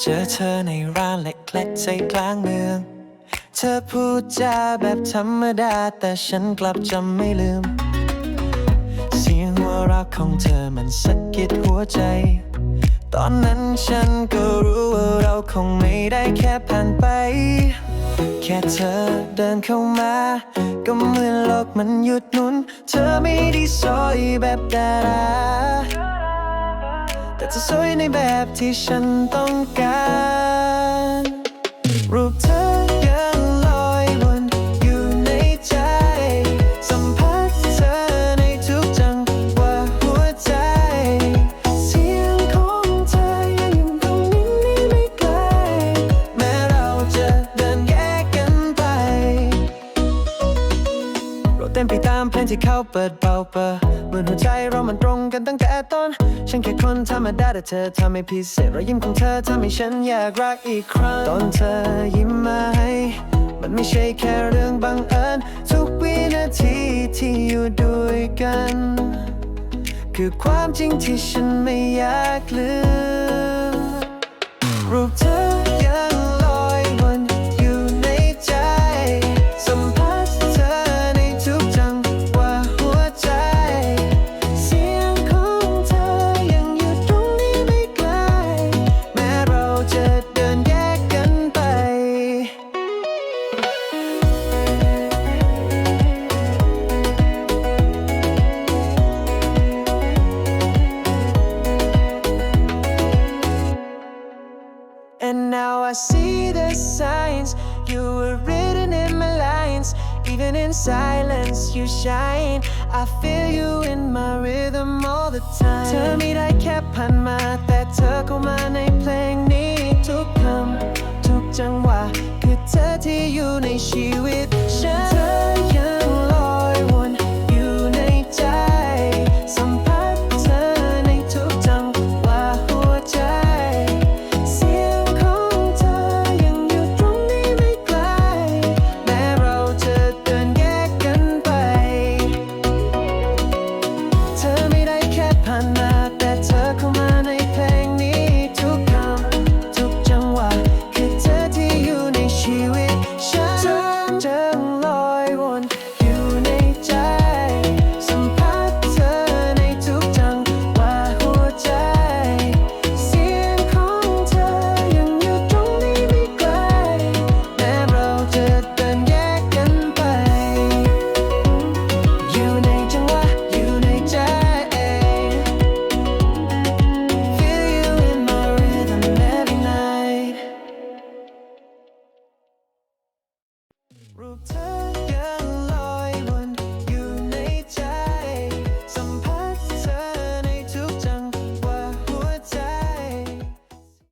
เจอเธอในร้านเล็กๆใจกลางเมือง เธอพูดจาแบบธรรมดา แต่ฉันกลับจำไม่ลืม เสียงหัวเราะของเธอมันสะกิดหัวใจ ตอนนั้นฉันก็รู้ว่าเราคงไม่ได้แค่ผ่านไป แค่เธอเดินเข้ามา ก็เหมือนโลกมันหยุดหมุน เธอไม่ได้สวยแบบดารา จะสวยในแบบที่ฉันต้องการ เราเต้นไปตามเพลงที่เขาเปิดเบาเปิดเหมือนหัวใจเรามันตรงกันตั้งแต่ต้น ฉันแค่คนธรรมดาแต่เธอทำให้พิเศษรอยยิ้มของเธอทำให้ฉันอยากรักอีกครั้งตอนเธอยิ้มมาให้มันไม่ใช่แค่เรื่องบังเอิญทุกวินาทีที่อยู่ด้วยกัน คือความจริงที่ฉันไม่อยากลืมรูปเธอ Even in silence, you shine. I feel you in my rhythm all the time. เธอไม่ได้แค่ผ่านมา แต่เธอเข้ามาใน รูปเธอ